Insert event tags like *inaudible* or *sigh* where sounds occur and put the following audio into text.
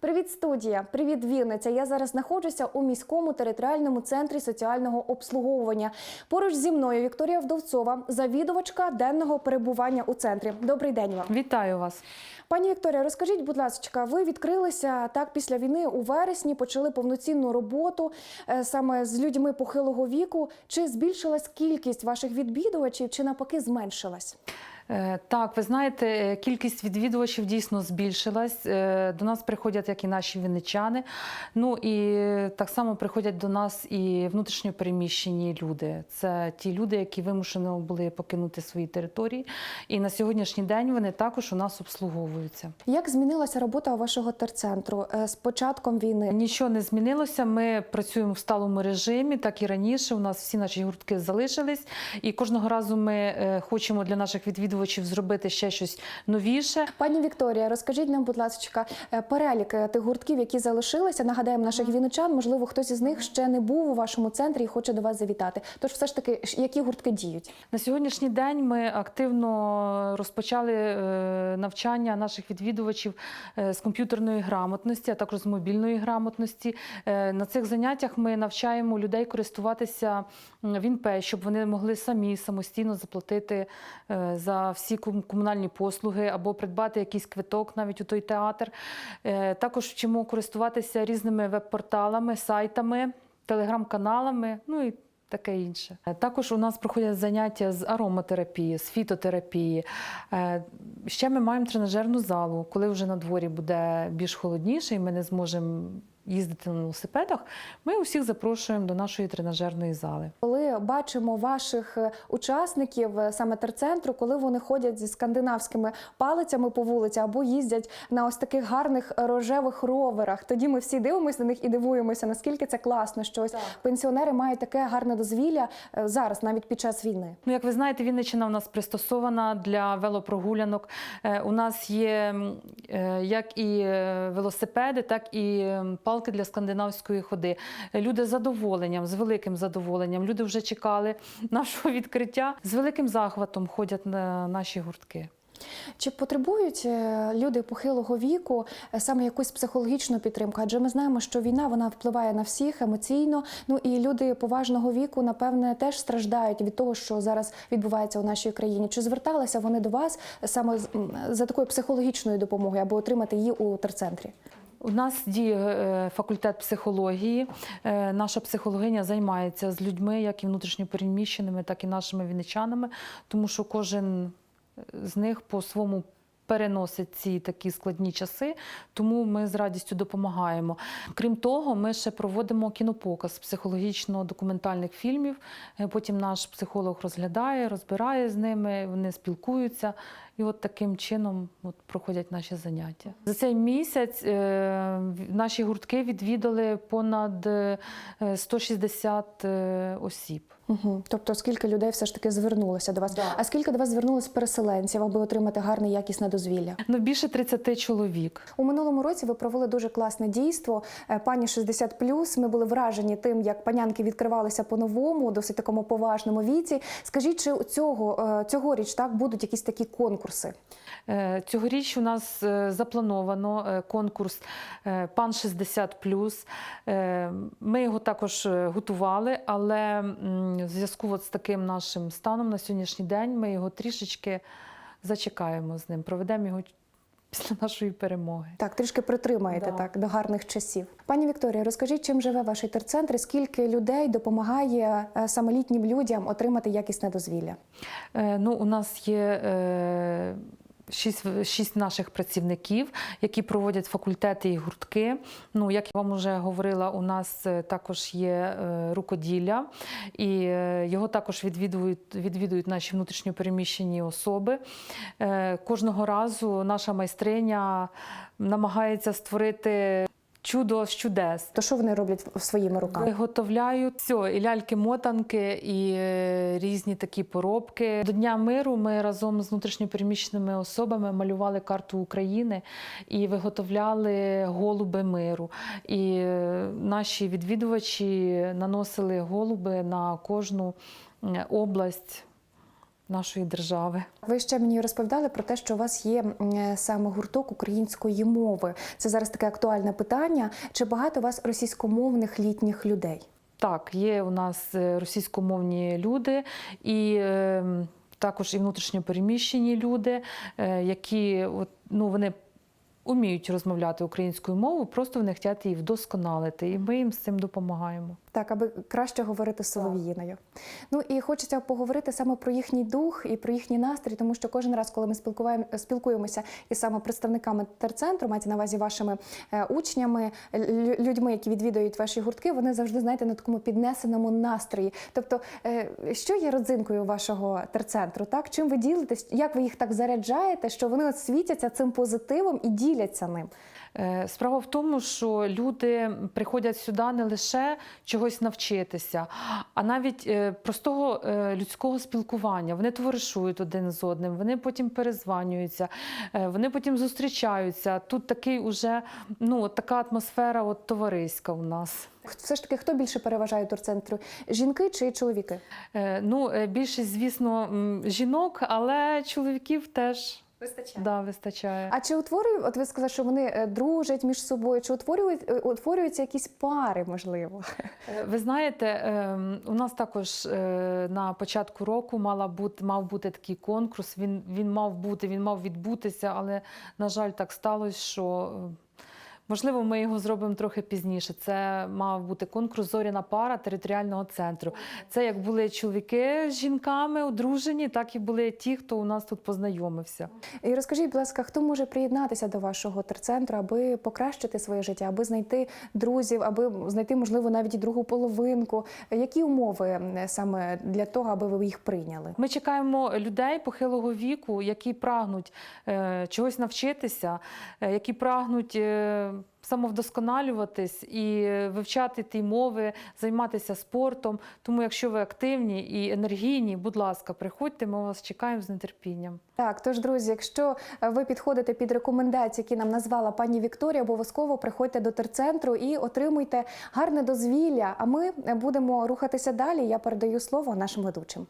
Привіт, студія! Привіт, Вінниця! Я зараз знаходжуся у міському територіальному центрі соціального обслуговування. Поруч зі мною Вікторія Вдовцова, завідувачка денного перебування у центрі. Добрий день вам, Вітаю вас. пані Вікторія. Розкажіть, будь ласка, ви відкрилися так після війни у вересні, почали повноцінну роботу е, саме з людьми похилого віку. Чи збільшилась кількість ваших відвідувачів, чи навпаки зменшилась? Е, Так, ви знаєте, е, кількість відвідувачів дійсно збільшилась. Е, До нас приходять як і наші вінничани. Ну і так само приходять до нас і внутрішньо переміщені люди. Це ті люди, які вимушено були покинути свої території. І на сьогоднішній день вони також у нас обслуговуються. Як змінилася робота вашого терцентру з початком війни? Нічого не змінилося. Ми працюємо в сталому режимі, так і раніше. У нас всі наші гуртки залишились, і кожного разу ми хочемо для наших відвідувачів зробити ще щось новіше. Пані Вікторія, розкажіть нам, будь ласка, е, перелік тих гуртків, які залишилися. Нагадаємо наших вінничан. Можливо, хтось із них ще не був у вашому центрі і хоче до вас завітати. Тож, все ж таки, які гуртки діють? На сьогоднішній день ми активно розпочали е, навчання наших відвідувачів е, з комп'ютерної грамотності, а також з мобільної грамотності. На цих заняттях ми навчаємо людей користуватися м, Вінпей, щоб вони могли самі самостійно заплатити е, всі комунальні послуги або придбати якийсь квиток навіть у той театр. Е, Також вчимо користуватися різними веб-порталами, сайтами, телеграм-каналами. Ну і таке інше. Е, Також у нас проходять заняття з ароматерапії, з фітотерапії. Е, Ще ми маємо тренажерну залу. Коли вже на дворі буде більш холодніше, і ми не зможемо їздити на велосипедах, ми усіх запрошуємо до нашої тренажерної зали. Коли бачимо ваших е, учасників е, саме терцентру, коли вони ходять зі скандинавськими палицями по вулиці або їздять на ось таких гарних рожевих роверах, тоді ми всі дивимося на них і дивуємося, наскільки це класно, що ось пенсіонери мають таке гарне дозвілля е, зараз, навіть під час війни. Ну, як ви знаєте, Вінниччина у нас пристосована для велопрогулянок. У нас є як і велосипеди, так і палки для скандинавської ходи. Люди з задоволенням, з великим задоволенням. Люди вже чекали *laughs* нашого відкриття. З великим захватом ходять на наші гуртки. Чи потребують е, люди похилого віку е, саме якусь психологічну підтримку? Адже ми знаємо, що війна вона впливає на всіх емоційно. Ну і люди поважного віку, напевне, теж страждають від того, що зараз відбувається у нашій країні. Чи зверталися вони до вас саме за такою психологічною допомогою або отримати її у терцентрі? У нас діє е, факультет психології. Е, Наша психологиня займається з людьми, як і внутрішньопереміщеними, так і нашими вінничанами, тому що кожен з них по своєму переносить ці такі складні часи, тому ми з радістю допомагаємо. Крім того, ми ще проводимо кінопоказ психологічно-документальних фільмів. Е, Потім наш психолог розглядає, розбирає з ними, вони спілкуються. І от таким чином от, проходять наші заняття. За цей місяць е, наші гуртки відвідали понад е, 160 е, осіб. Угу. Тобто, скільки людей все ж таки звернулося до вас? Да. А скільки до вас звернулось переселенців, аби отримати гарне якісне дозвілля? Ну, більше 30 чоловік. У минулому році ви провели дуже класне дійство. е, Пані 60+. Ми були вражені тим, як панянки відкривалися по-новому, досить такому поважному віці. Скажіть, чи цього е, цьогоріч так будуть якісь такі конкурси? Е, Цьогоріч у нас е, заплановано е, конкурс Пан 60 Е, Ми його також готували, але в зв'язку з таким нашим станом на сьогоднішній день ми його трішечки зачекаємо з ним, проведемо його після нашої перемоги. Так, трішки притримаєте Да. так до гарних часів. Пані Вікторія, розкажіть, чим живе ваш терцентр скільки людей допомагає самолітнім людям отримати якісне дозвілля? Е, Ну, у нас є е, шість, шість наших працівників, які проводять факультети і гуртки. Ну, як я вам вже говорила, у нас е, також є е, рукоділля, і е, його також відвідують, відвідують наші внутрішньопереміщені особи. Кожного разу наша майстриня намагається створити чудо з чудес. То що вони роблять своїми руками? Виготовляють все, і ляльки-мотанки, і е, різні такі поробки. До Дня миру ми разом з внутрішньопереміщеними особами малювали карту України і виготовляли голуби миру. І е, наші відвідувачі наносили голуби на кожну область нашої держави. Ви ще мені розповідали про те, що у вас є е, саме гурток української мови. Це зараз таке актуальне питання. Чи багато у вас російськомовних літніх людей? Так, є у нас е, російськомовні люди і е, також і внутрішньопереміщені люди, е, які от, ну, вони вміють розмовляти українською мовою, просто вони хочуть її вдосконалити, і ми їм з цим допомагаємо. Так, аби краще говорити солов'їною. Ну і хочеться поговорити саме про їхній дух і про їхній настрій, тому що кожен раз, коли ми спілкуємося із саме представниками терцентру, мається на увазі вашими е, учнями, лю- людьми, які відвідують ваші гуртки, вони завжди знаєте на такому піднесеному настрої. Тобто, е, що є родзинкою вашого терцентру? Так, чим ви ділитесь? Як ви їх так заряджаєте, що вони от світяться цим позитивом і діляться ним? Е, Справа в тому, що люди приходять сюди не лише чогось навчитися, а навіть е, простого е, людського спілкування. Вони товаришують один з одним, вони потім перезванюються, вони потім зустрічаються. Тут такий уже ну от така атмосфера, от товариська у нас. Все ж таки, хто більше переважає турцентру? Жінки чи чоловіки? Ну, е, більшість, звісно, жінок, але чоловіків теж Вистачає. да, вистачає. А чи утворюють, от ви сказали, що вони е, дружать між собою, чи утворюють, е, утворюються якісь пари, можливо? Е, Ви знаєте, ем, у нас також на початку року мала бути, мав бути такий конкурс. Він, він мав бути, він мав відбутися, але, на жаль, так сталося, що можливо ми його зробимо трохи пізніше. Це мав бути конкурс Зоряна пара територіального центру. Це як були чоловіки з жінками одружені, так і були ті, хто у нас тут познайомився. І розкажіть, будь ласка, хто може приєднатися до вашого терцентру, аби покращити своє життя, аби знайти друзів, аби знайти, можливо, навіть і другу половинку? Які умови саме для того, аби ви їх прийняли? Ми чекаємо людей похилого віку, які прагнуть е, чогось навчитися, е, які прагнуть е, самовдосконалюватись і вивчати ті мови, займатися спортом. Тому, якщо ви активні і енергійні, будь ласка, приходьте, ми вас чекаємо з нетерпінням. Так, тож, друзі, якщо е, ви підходите під рекомендації, які нам назвала пані Вікторія, обов'язково приходьте до терцентру і отримуйте гарне дозвілля. А ми е, будемо рухатися далі. Я передаю слово нашим ведучим.